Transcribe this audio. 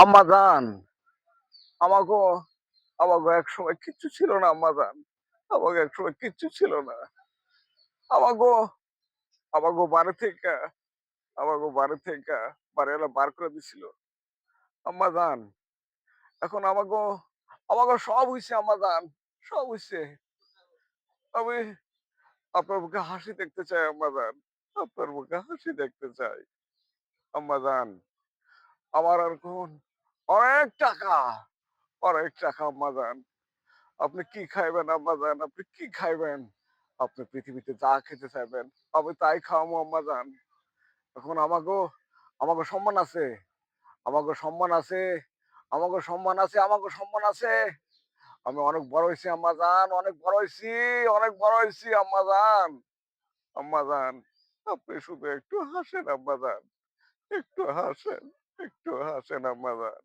আম্মা জান আমাগো আমাগো এক সময় কিচ্ছু ছিল না আম্মা জান আমাগো এক সময় কিচ্ছু ছিল না। আমাগো আমাগো বাড়ি থেকে, আমাগো বাড়ি থেকে বাড়িওয়ালা বার করে দিছিল। আম্মা জান এখন আমাগো আমাগো সব হইছে আম্মা জান সব হইছে। আমি আপনার মুখে হাসি দেখতে চাই আম্মা আপনার মুখে হাসি দেখতে চাই। আম্মা আমার আর কোন অনেক টাকা অনেক টাকা, আম্মা জান। আপনি কি খাইবেন, আম্মা জান? আপনি কি খাইবেন? আপনি পৃথিবীতে যা খেতে চাইবেন, আমি তাই খাওয়াবো আম্মা জান। এখন আমাকেও আমাকে সম্মান আছে। আমাগো সম্মান আছে। আমাগো সম্মান আছে, আমাগো সম্মান আছে। আমি অনেক বড় হয়েছি আম্মা জান, অনেক বড় হয়েছি অনেক বড় হয়েছি আম্মা জান। আম্মা জান, আপনি শুধু একটু হাসেন, আম্মা জান। একটু হাসেন একটু হাসেন, আম্মা জান।